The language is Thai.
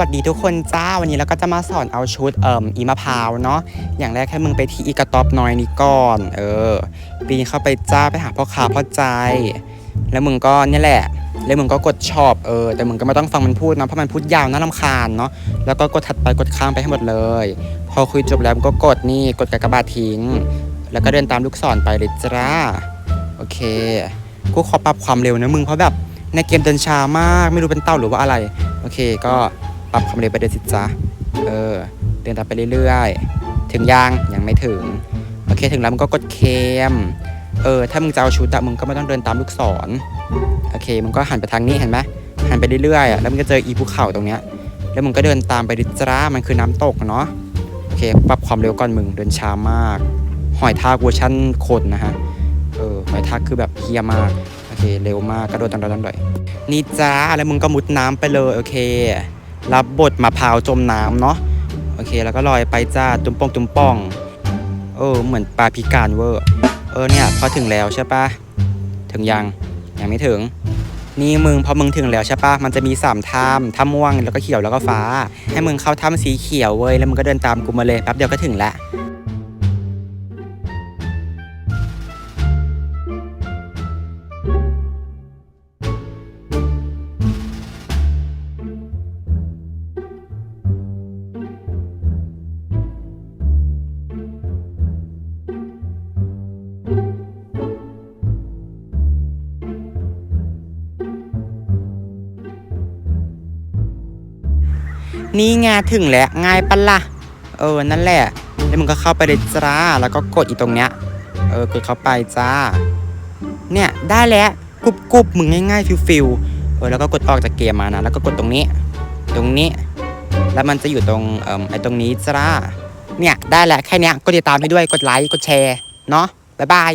วัสดีทุกคนจ้าวันนี้เราก็จะมาสอนเอาชุดเอ่มอีมะพร้าวเนาะอย่างแรกให้มึงไปที่อีกระต๊อบน้อยนี้ก่อน เออปีนเข้าไปจ้าไปหาพ่อค้าพ่อใจ แล้วมึงก็เนี่ยแหละ แล้วมึงก็กดชอบเออแต่มึงก็ไม่ต้องฟังมันพูดนะเพราะมันพูดยาวน่ารำคาญเนาะแล้วก็กดถัดไปกดข้ามไปให้หมดเลย พอคุยจบแล้วมึงก็กดนี่กดกากบาททิ้ง แล้วก็เดินตามลูกศรไปเลยจ้าโอเคกูขอปรับความเร็วนะมึงเพราะแบบในเกมเดินช้ามากไม่รู้เป็นเต้าหรือว่าอะไร โอเคก็ ปรับความเร็วไปเดินสิจ้าเออ เดินตามไปเรื่อยๆ ถึงยังยังไม่ถึง โอเคถึงแล้วมึงก็กดเคมเออ ถ้ามึงจะเอาชุดอะมึงก็ไม่ต้องเดินตามลูกศร โอเค มึงก็หันไปทางนี้เห็นไหมหันไปเรื่อยๆอะแล้วมึงก็เจออีภูเขาตรงเนี้ย แล้วมึงก็เดินตามไปดิจ้ามันคือน้ำตกเนาะ โอเค ปรับความเร็วก่อนมึง เดินช้ามาก หอยทากเวอร์ชันคนนะฮะ เออ หอยทากคือแบบเฮียมาก โอเค เร็วมาก กระโดดตังๆๆๆนี่จ้า แล้วมึงก็มุดน้ำไปเลย โอเค รับบทมะพร้าวจมน้ำเนาะโอเค แล้วก็ลอยไปจ้าตุ้มป่องตุ้มป่อง เออ เหมือนปลาพิการเวอร์เออเนี่ยพอถึงแล้วใช่ปะถึงยังยังไม่ถึง นี่มึงพอมึงถึงแล้วใช่ปะมันจะมีสามถ้ำถ้ำม่วงแล้วก็เขียวแล้วก็ฟ้า ให้มึงเข้าถ้ำสีเขียวเว้ยแล้วมึงก็เดินตามกูมาเลยแป๊บเดียวก็ถึงละ นี่ไงถึงแล้วง่ายปะละ่ะ เออ นั่นแหละ แล้วมึงก็เข้าไปเลยจ้า แล้วก็กดอีตรงเนี้ย เออกดเข้าไปจ้า เนี่ยได้แล้วกรุบกรุบมึงง่ายๆฟิวฟิวเออแล้วก็กดออกจากเกมมานะ แล้วก็กดตรงนี้ ตรงนี้ แล้วมันจะอยู่ตรงเอ่อไอตรงนี้จ้า เนี่ยได้แล้วแค่เนี้ยกดติดตามให้ด้วย กดไลค์ กดแชร์ เนาะบ๊ายบาย